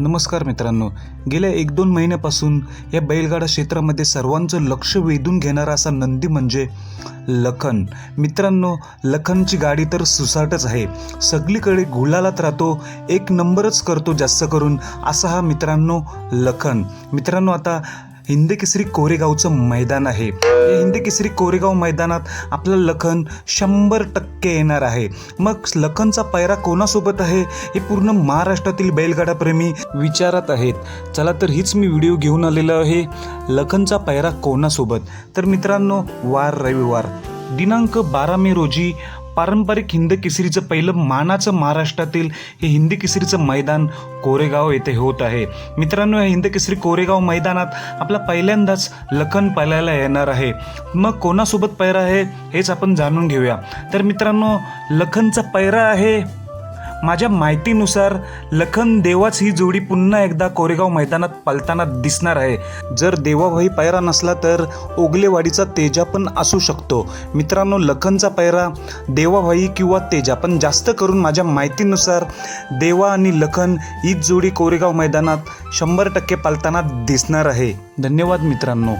नमस्कार मित्रांनो. गेल्या एक दोन महिन्यापासून या बैलगाडा क्षेत्रामध्ये सर्वांचं लक्ष वेधून घेणारा असा नंदी म्हणजे लखन. मित्रांनो लखनची गाडी तर सुसाटच आहे. सगळीकडे गुलालात राहतो एक नंबरच करतो जास्त करून असा हा मित्रांनो लखन. मित्रांनो आता हिंद केसरी कोरेगावचं मैदान आहे. या हिंद केसरी कोरेगाव मैदानात आपलं लखन शंभर टक्के येणार आहे. मग लखनचा पायरा कोणासोबत आहे? हे पूर्ण महाराष्ट्रातील बैलगाडाप्रेमी विचारत आहेत. चला तर हीच मी व्हिडिओ घेऊन आलेलो आहे. लखनचा पायरा कोणासोबत? तर मित्रांनो वार रविवार. दिनांक बारा मे रोजी पारंपरिक हिंद केसरीचं पहिलं मानाचं महाराष्ट्रातील हे हिंद केसरीचं मैदान कोरेगाव येथे होत आहे. मित्रांनो या हिंद केसरी कोरेगाव मैदानात आपला पहिल्यांदाच लखन पालायला येणार आहे. मग कोणासोबत पैरा आहे हेच आपण जाणून घेऊया. तर मित्रांनो लखनचा पैरा आहे माझ्या माहितीनुसार लखन देवाच ही जोडी पुन्हा एकदा कोरेगाव मैदानात पलताना दिसणार आहे. जर देवाभाई पायरा नसला तर ओगलेवाडीचा तेजा पण असू शकतो. मित्रांनो लखनचा पायरा देवाभाई किंवा तेजा पण जास्त करून माझ्या माहितीनुसार देवा आणि लखन हीच जोडी कोरेगाव मैदानात शंभर टक्के पलताना दिसणार आहे. धन्यवाद मित्रांनो.